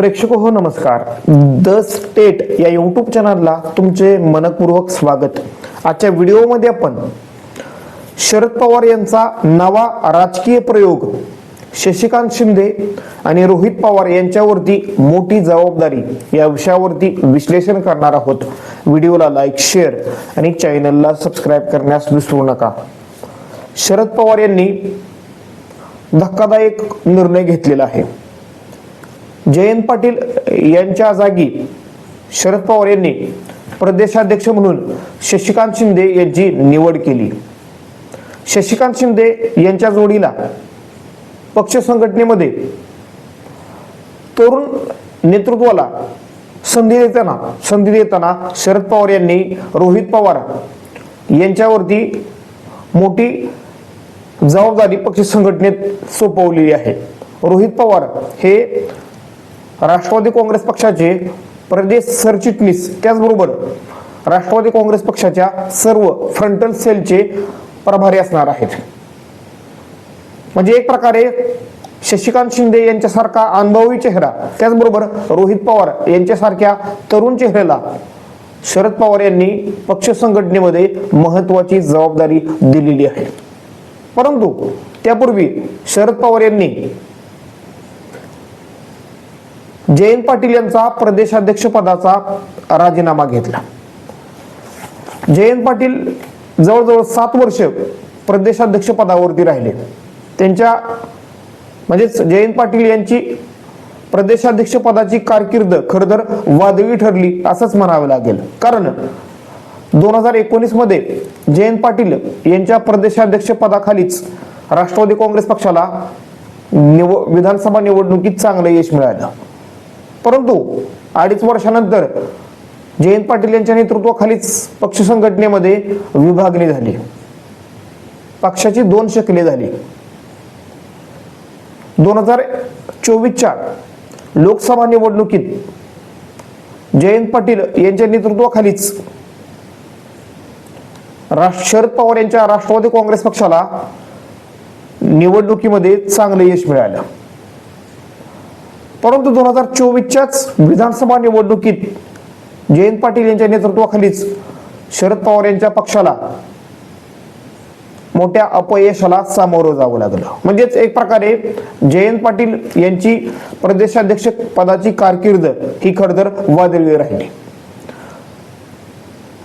प्रेक्षक हो नमस्कार. द स्टेट या यूट्यूब चॅनलला तुमचे मनपूर्वक स्वागत. आजच्या व्हिडिओमध्ये आपण शरद पवार यांचा नवा राजकीय प्रयोग शशिकांत शिंदे आणि रोहित पवार यांच्यावरती मोठी जबाबदारी या विषयावरती विश्लेषण करणार आहोत. व्हिडिओला लाईक शेअर आणि चॅनलला सबस्क्राईब करण्यास विसरू नका. शरद पवार यांनी धक्कादायक निर्णय घेतलेला आहे. जयंत पाटील यांच्या जागी शरद पवार यांनी प्रदेशाध्यक्ष म्हणून शशिकांत शिंदे यांची निवड केली. शशिकांत शिंदे यांच्या जोडीला पक्ष संघटनेमध्ये तरुण नेतृत्वाला संधी देताना संधी देताना शरद पवार यांनी रोहित पवार यांच्यावरती मोठी जबाबदारी पक्ष संघटनेत सोपवलेली आहे. रोहित पवार हे राष्ट्रवादी काँग्रेस पक्षाचे प्रदेश सरचिटणीस त्याचबरोबर राष्ट्रवादी काँग्रेस पक्षाच्या सर्व फ्रंटल सेलचे प्रभारी असणार आहेत. म्हणजे एक प्रकारे शशिकांत शिंदे यांच्यासारखा अनुभवी चेहरा त्याचबरोबर रोहित पवार यांच्यासारख्या तरुण चेहऱ्याला शरद पवार यांनी पक्ष संघटनेमध्ये महत्वाची जबाबदारी दिलेली आहे. परंतु त्यापूर्वी शरद पवार यांनी जयंत पाटील यांचा प्रदेशाध्यक्ष पदाचा राजीनामा घेतला. जयंत पाटील जवळजवळ सात वर्ष प्रदेशाध्यक्ष पदावरती राहिले. त्यांच्या म्हणजेच जयंत पाटील यांची प्रदेशाध्यक्ष पदाची कारकीर्द खर तर वादळी ठरली असंच म्हणावं लागेल. कारण दोन हजार एकोणीसमध्ये जयंत पाटील यांच्या प्रदेशाध्यक्ष पदाखालीच राष्ट्रवादी काँग्रेस पक्षाला निव विधानसभा निवडणुकीत चांगलं यश मिळालं. परंतु अडीच वर्षानंतर जयंत पाटील यांच्या नेतृत्वाखालीच पक्ष संघटनेमध्ये विभागणी झाली. पक्षाची दोन शकले झाली. दोन हजार चोवीसच्या लोकसभा निवडणुकीत जयंत पाटील यांच्या नेतृत्वाखालीच शरद पवार यांच्या राष्ट्रवादी काँग्रेस पक्षाला निवडणुकीमध्ये चांगलं यश मिळालं. परंतु दोन हजार चोवीसच्याच विधानसभा निवडणुकीत जयंत पाटील यांच्या नेतृत्वाखालीच शरद पवार यांच्या पक्षाला मोठ्या अपयशाला सामोरं जावं लागलं. म्हणजेच एक प्रकारे जयंत पाटील यांची प्रदेशाध्यक्ष पदाची कारकीर्द ही खडतर वादळी राहिली.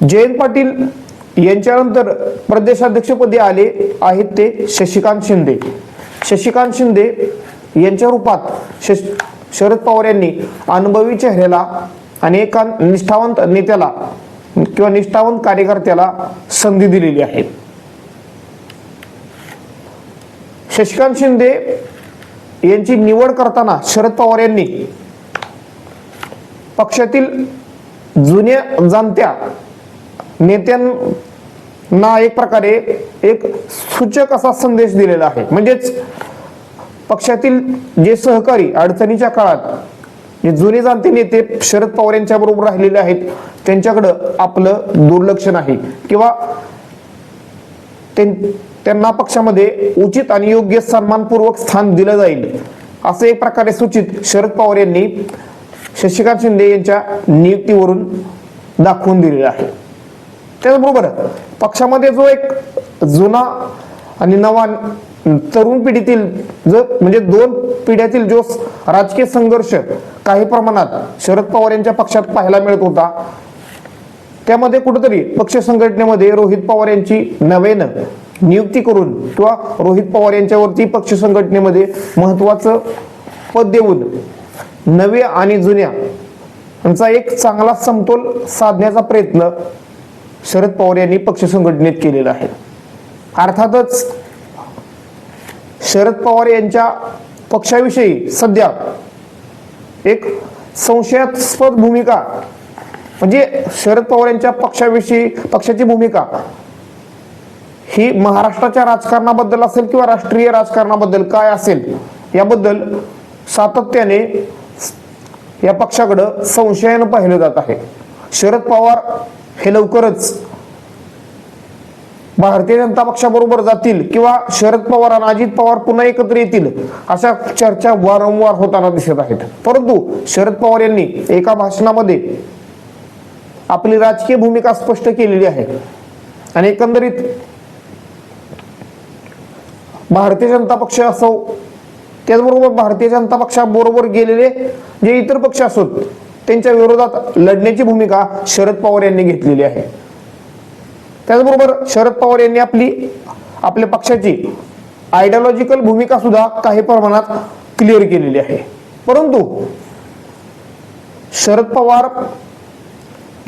जयंत पाटील यांच्यानंतर प्रदेशाध्यक्षपदी आले आहेत ते शशिकांत शिंदे. शशिकांत शिंदे यांच्या रूपात शश शरद पवार यांनी अनुभवी चेहऱ्याला आणि एका निष्ठावंत नेत्याला किंवा निष्ठावंत कार्यकर्त्याला संधी दिलेली आहे. शशिकांत शिंदे यांची निवड करताना शरद पवार यांनी पक्षातील जुन्या जाणत्या नेत्यांना एक प्रकारे एक सूचक असा संदेश दिलेला आहे. म्हणजेच पक्षातील जे सहकारी अडचणीच्या काळात जे जुने जाणते नेते शरद पवार यांच्या बरोबर राहिलेले आहेत त्यांच्याकडं आपलं दुर्लक्ष नाही. किंवा त्यांना पक्षामध्ये उचित आणि योग्य सन्मानपूर्वक स्थान दिलं जाईल असं एक प्रकारे सूचित शरद पवार यांनी शशिकांत शिंदे यांच्या नियुक्तीवरून दाखवून दिलेलं आहे. त्याचबरोबर पक्षामध्ये जो एक जुना आणि नवा तरुण पिढीतील जो म्हणजे दोन पिढ्यातील जो राजकीय संघर्ष काही प्रमाणात शरद पवार यांच्या पक्षात पाहायला मिळत होता त्यामध्ये कुठेतरी पक्ष संघटनेमध्ये रोहित पवार यांची नव्यानं नियुक्ती करून किंवा रोहित पवार यांच्यावरती पक्ष संघटनेमध्ये महत्वाचं पद देऊन नव्या आणि जुन्या यांचा एक चांगला समतोल साधण्याचा प्रयत्न शरद पवार यांनी पक्ष संघटनेत केलेला आहे. अर्थातच शरद पवार यांच्या पक्षाविषयी सध्या एक संशयास्पद भूमिका म्हणजे शरद पवार यांच्या पक्षाविषयी पक्षाची भूमिका ही महाराष्ट्राच्या राजकारणाबद्दल असेल किंवा राष्ट्रीय राजकारणाबद्दल काय असेल याबद्दल सातत्याने या पक्षाकडं संशयानं पाहिलं जात आहे. शरद पवार हे लवकरच भारतीय जनता पक्षाबरोबर जातील किंवा शरद पवार आणि अजित पवार पुन्हा एकत्र येतील अशा चर्चा वारंवार होताना दिसत आहेत. परंतु शरद पवार यांनी एका भाषणामध्ये आपली राजकीय भूमिका स्पष्ट केलेली आहे. आणि एकंदरीत भारतीय जनता पक्ष असो त्याचबरोबर भारतीय जनता पक्षाबरोबर गेलेले जे इतर पक्ष असोत त्यांच्या विरोधात लढण्याची भूमिका शरद पवार यांनी घेतलेली आहे. त्याचबरोबर शरद पवार यांनी आपली आपल्या पक्षाची आयडिओलॉजिकल भूमिका सुद्धा काही प्रमाणात क्लिअर केलेली आहे. परंतु शरद पवार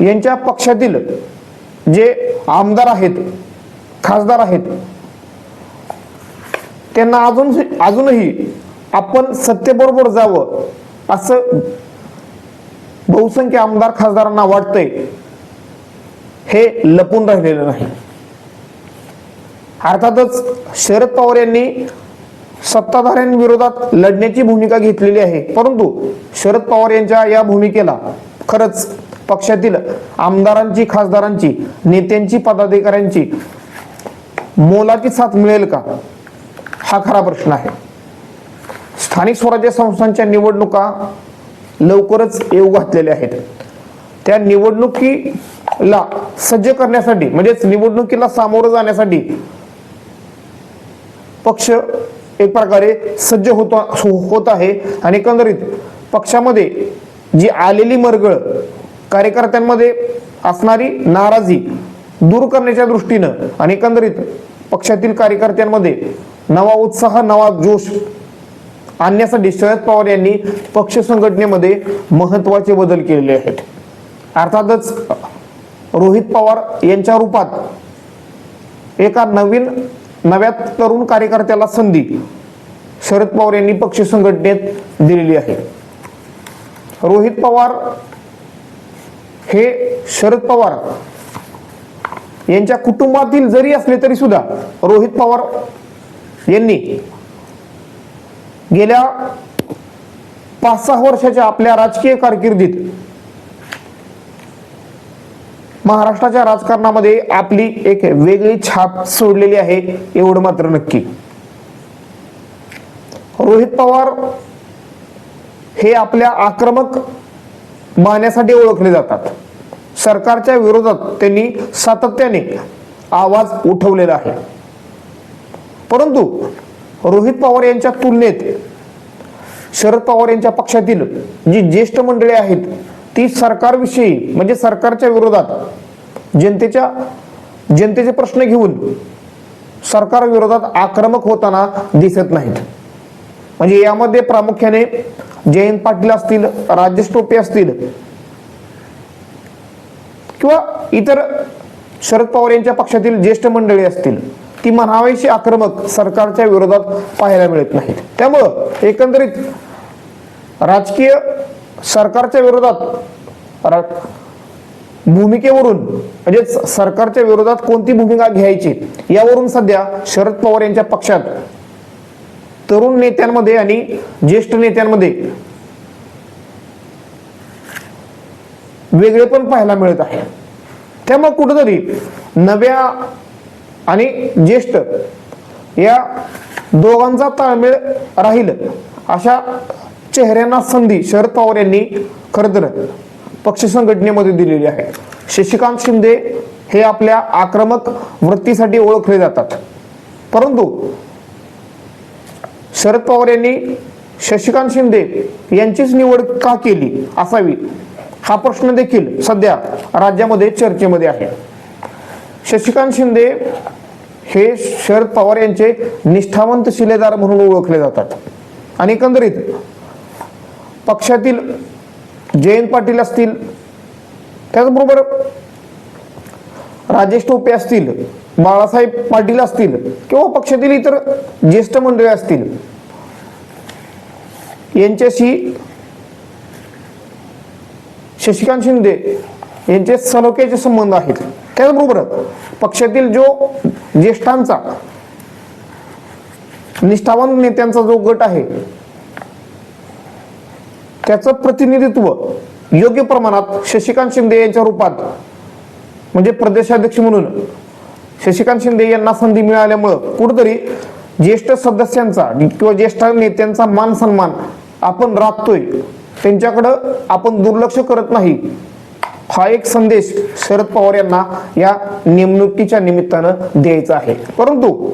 यांच्या पक्षातील जे आमदार आहेत खासदार आहेत त्यांना अजून अजूनही आपण सत्तेबरोबर जावं असं बहुसंख्य आमदार खासदारांना वाटतंय. हे लपून राहिलेलं नाही. अर्थातच शरद पवार यांनी सत्ताधाऱ्यांविरोधात लढण्याची भूमिका घेतलेली आहे. परंतु शरद पवार यांच्या या भूमिकेला खरंच पक्षातील आमदारांची खासदारांची नेत्यांची पदाधिकाऱ्यांची मोलाची साथ मिळेल का? हा खरा प्रश्न आहे. स्थानिक स्वराज्य संस्थांच्या निवडणुका लवकरच येऊ घातलेल्या आहेत. त्या निवडणुकी ला सज्ज करण्यासाठी म्हणजेच निवडणुकीला सामोरं जाण्यासाठी पक्ष एक प्रकारे सज्ज होतो होत आहे. आणि एकंदरीत पक्षामध्ये जी आलेली मरगळ कार्यकर्त्यांमध्ये असणारी नाराजी दूर करण्याच्या दृष्टीनं आणि एकंदरीत पक्षातील कार्यकर्त्यांमध्ये नवा उत्साह नवा जोश आणण्यासाठी शरद पवार यांनी पक्ष संघटनेमध्ये महत्त्वाचे बदल केलेले आहेत. अर्थातच रोहित पवार यांच्या रूपात एका नवीन नव्या तरुण कार्यकर्त्याला संधी शरद पवार यांनी पक्ष संघटनेत दिलेली आहे. रोहित पवार हे शरद पवार यांच्या कुटुंबातील जरी असले तरी सुद्धा रोहित पवार यांनी गेल्या पाच सहा वर्षाच्या आपल्या राजकीय कारकिर्दीत महाराष्ट्राच्या राजकारणामध्ये आपली एक वेगळी छाप सोडलेली आहे एवढं मात्र नक्की. रोहित पवार हे आपल्या आक्रमक मानण्यासाठी ओळखले जातात. सरकारच्या विरोधात त्यांनी सातत्याने आवाज उठवलेला आहे. परंतु रोहित पवार यांच्या तुलनेत शरद पवार यांच्या पक्षातील जी ज्येष्ठ मंडळी आहेत ती सरकारविषयी म्हणजे सरकारच्या विरोधात जनतेच्या जनतेचे प्रश्न घेऊन सरकार विरोधात आक्रमक होताना दिसत नाहीत. म्हणजे यामध्ये प्रामुख्याने जयंत पाटील असतील राजेश टोपे असतील किंवा इतर शरद पवार यांच्या पक्षातील ज्येष्ठ मंडळी असतील ती म्हणावीशी आक्रमक सरकारच्या विरोधात पाहायला मिळत नाहीत. त्यामुळं एकंदरीत राजकीय सरकारच्या विरोधात भूमिकेवरून म्हणजे सरकारच्या विरोधात कोणती भूमिका घ्यायची यावरून सध्या शरद पवार यांच्या पक्षात तरुण नेत्यांमध्ये आणि ज्येष्ठ नेत्यांमध्ये वेगळे पण पाहायला मिळत आहे. त्यामुळे कुठेतरी नव्या आणि ज्येष्ठ या दोघांचा ताळमेळ राहील अशा चेहऱ्यांना संधी शरद पवार यांनी खरं तर पक्ष संघटनेमध्ये दिलेली आहे. शशिकांत शिंदे हे आपल्या आक्रमक वृत्तीसाठी ओळखले जातात. परंतु शरद पवार यांनी शशिकांत शिंदे यांचीच निवड का केली असावी? हा प्रश्न देखील सध्या राज्यामध्ये चर्चेमध्ये आहे. शशिकांत शिंदे हे शरद पवार यांचे निष्ठावंत शिलेदार म्हणून ओळखले जातात. आणि एकंदरीत पक्षातील जयंत पाटील असतील त्याचबरोबर राजेश टोपे असतील बाळासाहेब पाटील असतील किंवा पक्षातील इतर ज्येष्ठ मंडळी असतील यांच्याशी शशिकांत शिंदे यांचे सलोख्याचे संबंध आहेत. त्याचबरोबर पक्षातील जो ज्येष्ठांचा निष्ठावान नेत्यांचा जो गट आहे त्याचं प्रतिनिधित्व योग्य प्रमाणात शशिकांत शिंदे यांच्या रूपात म्हणजे प्रदेशाध्यक्ष म्हणून शशिकांत शिंदे यांना संधी मिळाल्यामुळं कुठेतरी ज्येष्ठ सदस्यांचा किंवा ज्येष्ठ नेत्यांचा मान सन्मान आपण राखतोय. त्यांच्याकडं आपण दुर्लक्ष करत नाही. हा एक संदेश शरद पवार यांना या नेमणुकीच्या निमित्तानं द्यायचा आहे. परंतु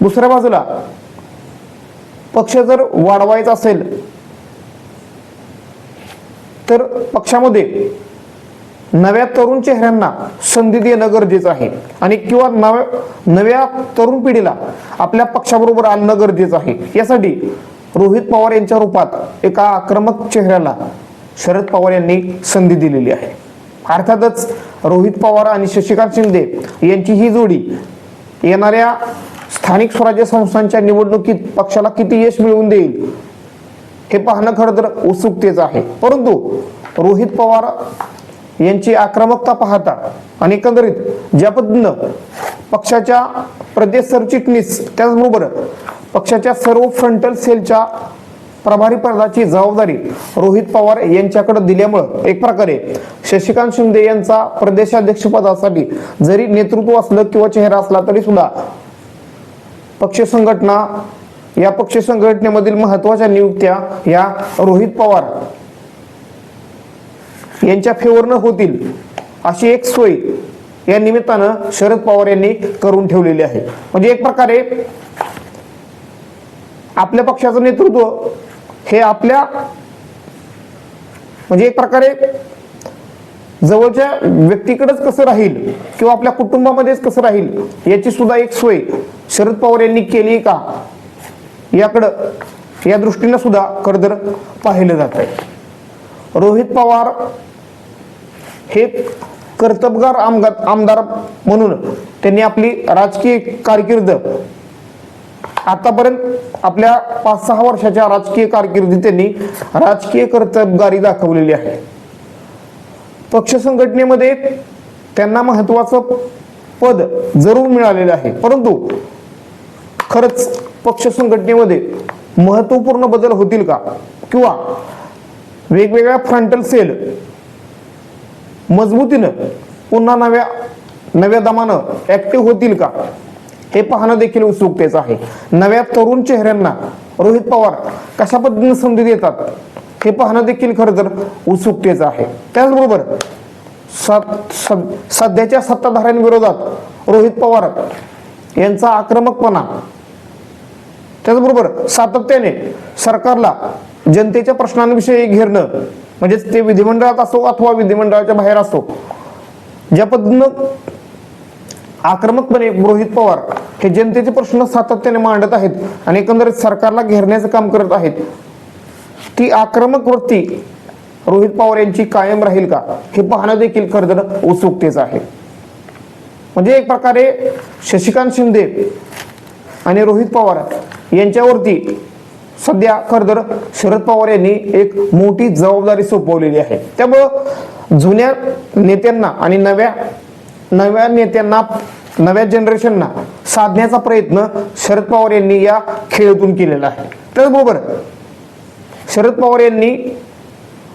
दुसऱ्या बाजूला पक्ष जर वाढवायचा असेल तर पक्षामध्ये नव्या तरुण चेहऱ्यांना संधी देणं गरजेचं आहे. आणि किंवा नव्या नव्या तरुण पिढीला आपल्या पक्षाबरोबर आणणं गरजेचं आहे. यासाठी रोहित पवार यांच्या रूपात एका आक्रमक चेहऱ्याला शरद पवार यांनी संधी दिलेली आहे. अर्थातच रोहित पवार आणि शशिकांत शिंदे यांची ही जोडी येणाऱ्या स्थानिक स्वराज्य संस्थांच्या निवडणुकीत पक्षाला किती यश मिळवून देईल हे पाहणं खरं तर उत्सुकतेचं आहे. परंतु रोहित पवार यांची आक्रमकता पाहता आणि एकंदरीत ज्या पद्धतीनं पक्षाच्या प्रदेश सरचिटणीस त्याचबरोबर पक्षाच्या सर्व फ्रंटल सेलच्या प्रभारी पदाची जबाबदारी रोहित पवार यांच्याकडे दिल्यामुळं एक प्रकारे शशिकांत शिंदे यांचा प्रदेशाध्यक्षपदासाठी जरी नेतृत्व असलं किंवा चेहरा असला तरी सुद्धा पक्ष संघटना या पक्ष संघटनेमधील महत्त्वाच्या नियुक्त्या या रोहित पवार यांच्या फेवरनं होतील अशी एक सोय या निमित्तानं शरद पवार यांनी करून ठेवलेली आहे. म्हणजे एक प्रकारे आपल्या पक्षाचं नेतृत्व हे आपल्या म्हणजे एक प्रकारे जवळच्या व्यक्तीकडेच कसं राहील किंवा आपल्या कुटुंबामध्येच कसं राहील याची सुद्धा एक सोय शरद पवार यांनी केली का? याकडं या दृष्टीनं सुद्धा कर्दर पाहिलं जात आहे. रोहित पवार हे कर्तबगार आमदार आमदार म्हणून त्यांनी आपली राजकीय कारकीर्द आतापर्यंत आपल्या पाच सहा वर्षाच्या राजकीय कारकिर्दीत त्यांनी राजकीय कर्तबगारी दाखवलेली आहे. पक्ष संघटनेमध्ये त्यांना महत्वाचं पद जरूर मिळालेलं आहे. परंतु खरंच पक्ष संघटनेमध्ये महत्त्वपूर्ण बदल होतील का? किंवा वेगवेगळ्या फ्रंटल सेल मजबूतीनं पुन्हा नव्या नव्या दमानं ऍक्टिव्ह होतील का? हे पाहणं देखील उत्सुकतेचं आहे. नव्या तरुण चेहऱ्यांना रोहित पवार कशा पद्धतीने संधी देतात हे पाहणं देखील खरं तर उत्सुकतेचं आहे. त्याचबरोबर सध्याच्या सत्ताधाऱ्यांविरोधात रोहित पवार यांचा आक्रमकपणा त्याचबरोबर सातत्याने सरकारला जनतेच्या प्रश्नांविषयी घेरणं म्हणजेच ते विधिमंडळात असो अथवा विधिमंडळाच्या बाहेर असो ज्या पद्धतीनं आक्रमकपणे रोहित पवार हे जनतेचे प्रश्न सातत्याने मांडत आहेत आणि एकंदरीत सरकारला घेरण्याचं काम करत आहेत ती आक्रमक वृत्ती रोहित पवार यांची कायम राहील का हे पाहणं देखील खरं उत्सुकतेच उत्सुकतेचं आहे. म्हणजे एक प्रकारे शशिकांत शिंदे आणि रोहित पवार यांच्यावरती सध्या खरं तर शरद पवार यांनी एक मोठी जबाबदारी सोपवलेली आहे. त्यामुळं जुन्या नेत्यांना आणि नव्या नव्या नेत्यांना नव्या जनरेशनना साधण्याचा प्रयत्न शरद पवार यांनी या खेळातून केलेला आहे. त्याचबरोबर शरद पवार यांनी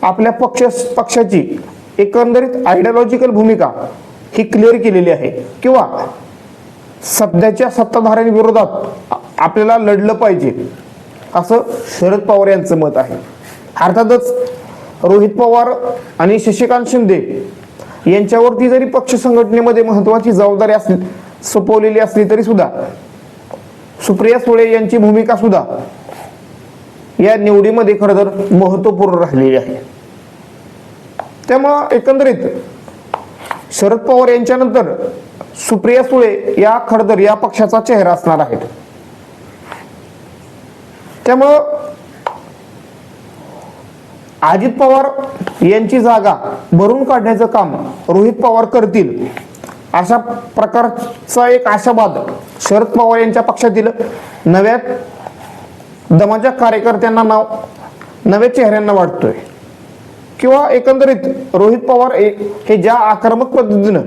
आपल्या पक्ष पक्षाची एकंदरीत आयडिओलॉजिकल भूमिका ही क्लिअर केलेली आहे. किंवा सध्याच्या सत्ताधाऱ्यांविरोधात आपल्याला लढलं पाहिजे असं शरद पवार यांचं मत आहे. अर्थातच रोहित पवार आणि शशिकांत शिंदे यांच्यावरती जरी पक्ष संघटनेमध्ये महत्वाची जबाबदारी असली सोपवलेली असली तरी सुद्धा सुप्रिया सुळे यांची भूमिका सुद्धा या निवडीमध्ये खरं तर महत्त्वपूर्ण राहिलेली आहे. त्यामुळं एकंदरीत शरद पवार यांच्यानंतर सुप्रिया सुळे या खडदर या पक्षाचा चेहरा असणार आहेत. त्यामुळं अजित पवार यांची जागा भरून काढण्याचं काम रोहित पवार करतील अशा प्रकारचा एक आशावाद शरद पवार यांच्या पक्षातील नव्या दमाच्या कार्यकर्त्यांना नाव नव्या चेहऱ्यांना वाटतोय. किंवा एकंदरीत रोहित पवार हे ज्या आक्रमक पद्धतीनं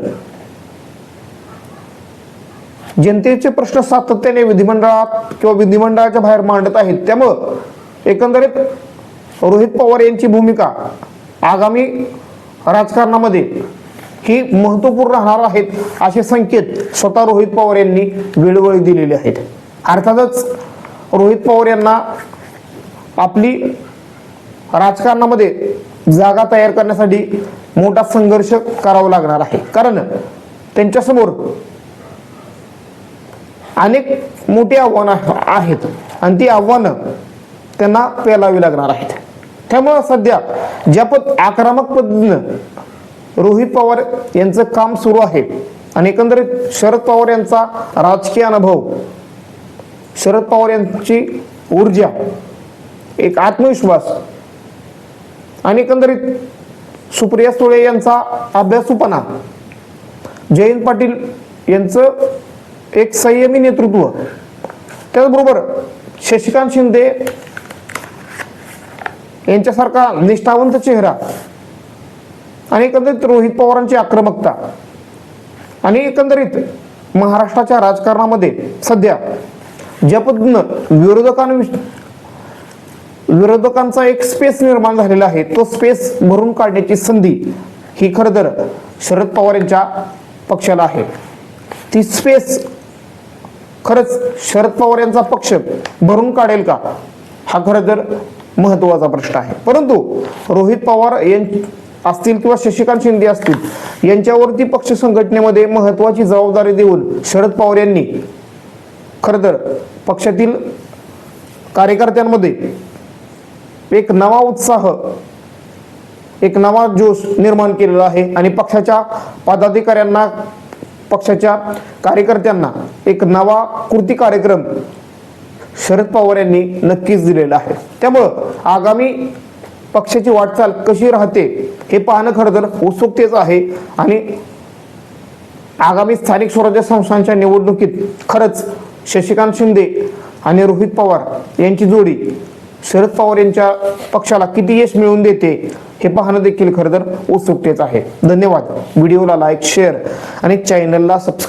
जनतेचे प्रश्न सातत्याने विधिमंडळात किंवा विधिमंडळाच्या बाहेर मांडत आहेत. त्यामुळं एकंदरीत रोहित पवार यांची भूमिका आगामी राजकारणामध्ये ही महत्त्वपूर्ण राहणार आहेत असे संकेत स्वतः रोहित पवार यांनी वेळोवेळी दिलेले आहेत. अर्थातच रोहित पवार यांना आपली राजकारणामध्ये जागा तयार करण्यासाठी मोठा संघर्ष करावा लागणार आहे. कारण त्यांच्यासमोर अनेक मोठी आव्हानं आहेत. आणि ती आव्हानं त्यांना पेलावी लागणार आहेत. त्यामुळं सध्या ज्या पद आक्रमक पद्धतीनं रोहित पवार यांचं काम सुरू आहे आणि एकंदरीत शरद पवार यांचा राजकीय अनुभव शरद पवार यांची ऊर्जा एक आत्मविश्वास आणि एकंदरीत सुप्रिया सुळे यांचा अभ्यासूपणा. जयंत पाटील यांचं एक संयमी नेतृत्व. त्याचबरोबर शशिकांत शिंदे यांच्यासारखा निष्ठावंत चेहरा. आणि एकंदरीत रोहित पवारांची आक्रमकता. आणि एकंदरीत महाराष्ट्राच्या राजकारणामध्ये सध्या ज्या पद्धतीनं विरोधकांविषयी विरोधकांचा एक स्पेस निर्माण झालेला आहे. तो स्पेस भरून काढण्याची संधी ही खरं तर शरद पवार यांच्या पक्षाला आहे. ती स्पेस खरंच शरद पवार यांचा पक्ष भरून काढेल का? हा खरं तर महत्त्वाचा प्रश्न आहे. परंतु रोहित पवार यां असतील किंवा शशिकांत शिंदे असतील यांच्यावरती पक्ष संघटनेमध्ये महत्वाची जबाबदारी देऊन शरद पवार यांनी खरं तर पक्षातील कार्यकर्त्यांमध्ये एक नवा उत्साह एक नवा जोश निर्माण केलेला आहे. आणि पक्षाच्या पदाधिकाऱ्यांना पक्षाच्या कार्यकर्त्यांना एक नवा कृती कार्यक्रम शरद पवार यांनी नक्कीच दिलेला आहे. त्यामुळं आगामी पक्षाची वाटचाल कशी राहते हे पाहणं खरं तर उत्सुकतेच आहे. आणि आगामी स्थानिक स्वराज्य संस्थांच्या निवडणुकीत खरंच शशिकांत शिंदे आणि रोहित पवार यांची जोडी शरद पवार यांच्या पक्षाला किती यश मिळवून देते हे पाहणं देखील खरं तर उत्सुकतेच आहे. धन्यवाद. व्हिडिओला लाईक शेअर आणि चॅनलला सबस्क्राईब